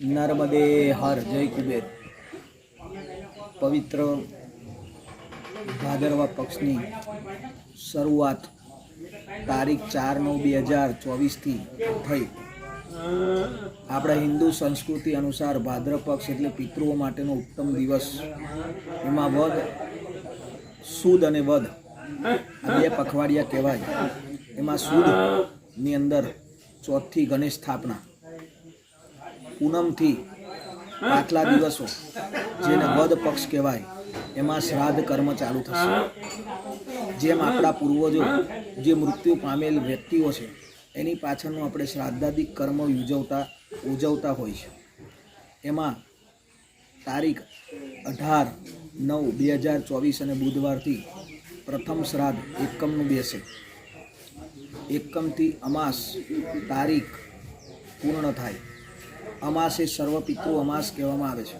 નર્મદે હર જય કુબેર. પવિત્ર ભાદરવા પક્ષની શરૂઆત તારીખ ચાર નવ બે હજાર ચોવીસથી થઈ. આપણા હિન્દુ સંસ્કૃતિ અનુસાર ભાદ્ર પક્ષ એટલે પિતૃઓ માટેનો ઉત્તમ દિવસ. એમાં વધ સુદ અને વધ બે પખવાડિયા કહેવાય. એમાં સુદની અંદર ચોથથી ગણેશ સ્થાપના. પૂનમથી પાછલા દિવસો જેને વદ પક્ષ કહેવાય એમાં શ્રાદ્ધ કર્મ ચાલુ થશે. જેમ આપણા પૂર્વજો જે મૃત્યુ પામેલ વ્યક્તિઓ છે એની પાછળનું આપણે શ્રાદ્ધાદિક કર્મ ઉજવતા ઉજવતા હોય છે. એમાં તારીખ અઢાર નવ બે હજાર ચોવીસ અને બુધવારથી પ્રથમ શ્રાદ્ધ એકમનું બેસે. એકમથી અમાસ તારીખ પૂર્ણ થાય. અમાસ એ સર્વ પિતૃ અમાસ કહેવામાં આવે છે.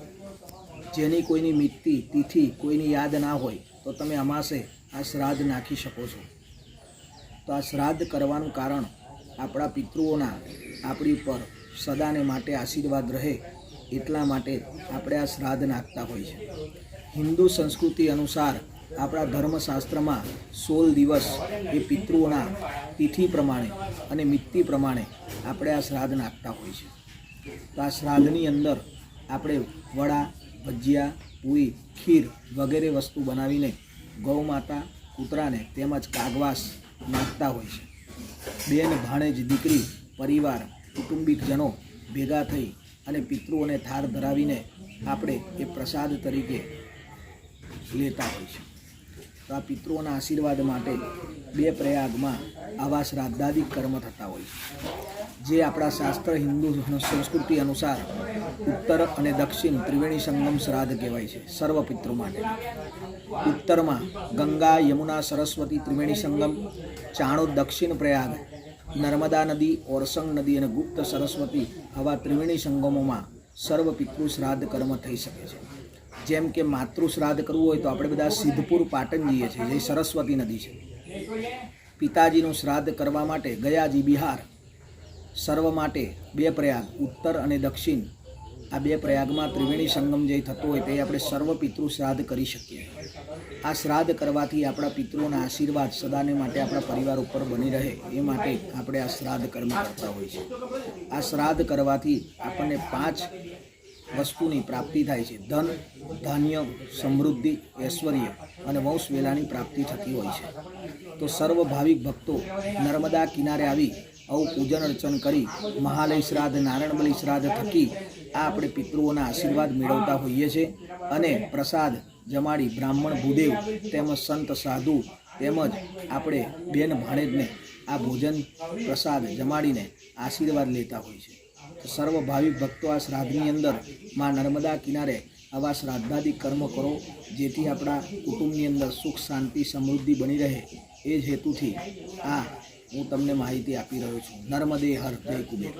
જેની કોઈની મિત્તિ, તિથિ કોઈની યાદ ના હોય, તો તમે અમાસે આ શ્રાદ્ધ નાખી શકો છો. તો આ શ્રાદ્ધ કરવાનું કારણ આપણા પિતૃઓના આપણી ઉપર સદાને માટે આશીર્વાદ રહે એટલા માટે આપણે આ શ્રાદ્ધ નાખતા હોય છે. હિન્દુ સંસ્કૃતિ અનુસાર આપણા ધર્મશાસ્ત્રમાં સોળ દિવસ એ પિતૃઓના તિથિ પ્રમાણે અને મિત્તિ પ્રમાણે આપણે આ શ્રાદ્ધ નાખતા હોય છે. તો આ શ્રાદ્ધની અંદર આપણે વડા, ભજીયા, પૂરી, ખીર વગેરે વસ્તુ બનાવીને ગૌ માતા, કૂતરાને તેમજ કાગવાસ નાખતા હોય છે. બેન ભાણેજ દીકરી, પરિવાર કુટુંબિકજનો ભેગા થઈ અને પિતૃઓને થાર ધરાવીને આપણે એ પ્રસાદ તરીકે લેતા હોય છે. આ પિતૃઓના આશીર્વાદ માટે બે પ્રયાગમાં આવા શ્રાદ્ધાદિક કર્મ થતા હોય છે. જે આપણા શાસ્ત્ર, હિન્દુ સંસ્કૃતિ અનુસાર ઉત્તર અને દક્ષિણ ત્રિવેણી સંગમ શ્રાદ્ધ કહેવાય છે, સર્વ પિતૃ માટે. ઉત્તરમાં ગંગા, યમુના, સરસ્વતી ત્રિવેણી સંગમ, ચાણો દક્ષિણ પ્રયાગ, નર્મદા નદી, ઓરસંગ નદી અને ગુપ્ત સરસ્વતી આવા ત્રિવેણી સંગમોમાં સર્વ પિતૃ શ્રાદ્ધ કર્મ થઈ શકે છે. જેમ કે માતૃ શ્રાદ્ધ કરવું હોય તો આપણે બધા સિદ્ધપુર પાટણ જઈએ છીએ, જે સરસ્વતી નદી છે. પિતાજીનું શ્રાદ્ધ કરવા માટે ગયાજી બિહાર, સર્વ માટે બે પ્રયાગ, ઉત્તર અને દક્ષિણ. આ બે પ્રયાગમાં ત્રિવેણી સંગમ જે થતો હોય તે આપણે સર્વ પિતૃ શ્રાદ્ધ કરી શકીએ. આ શ્રાદ્ધ કરવાથી આપણા પિતૃઓના આશીર્વાદ સદાને માટે આપણા પરિવાર ઉપર બની રહે, એ માટે આપણે આ શ્રાદ્ધ કર્મ કરતા હોય છે. આ શ્રાદ્ધ કરવાથી આપણને પાંચ વસ્તુની પ્રાપ્તિ થાય છે. ધન, ધાન્ય, સમૃદ્ધિ, ઐશ્વર્ય અને વંશ વેલાની પ્રાપ્તિ થતી હોય છે. તો સર્વ ભાવિક ભક્તો નર્મદા કિનારે આવી આવું પૂજન અર્ચન કરી મહાલય શ્રાદ્ધ, નારાયણબલી શ્રાદ્ધ થકી આ આપણે પિતૃઓના આશીર્વાદ મેળવતા હોઈએ છીએ અને પ્રસાદ જમાડી બ્રાહ્મણ ભૂદેવ તેમજ સંત સાધુ તેમજ આપણે બેન ભાણેજને આ ભોજન પ્રસાદ જમાડીને આશીર્વાદ લેતા હોય છે. સર્વ ભાવિક ભક્તો આ શ્રાદ્ધની અંદરમાં નર્મદા કિનારે આવા શ્રાદ્ધાદિક કર્મ કરો, જેથી આપણા કુટુંબની અંદર સુખ, શાંતિ, સમૃદ્ધિ બની રહે. એ જ હેતુથી આ હું તમને માહિતી આપી રહ્યો છું. નર્મદે હર જય કુબેર.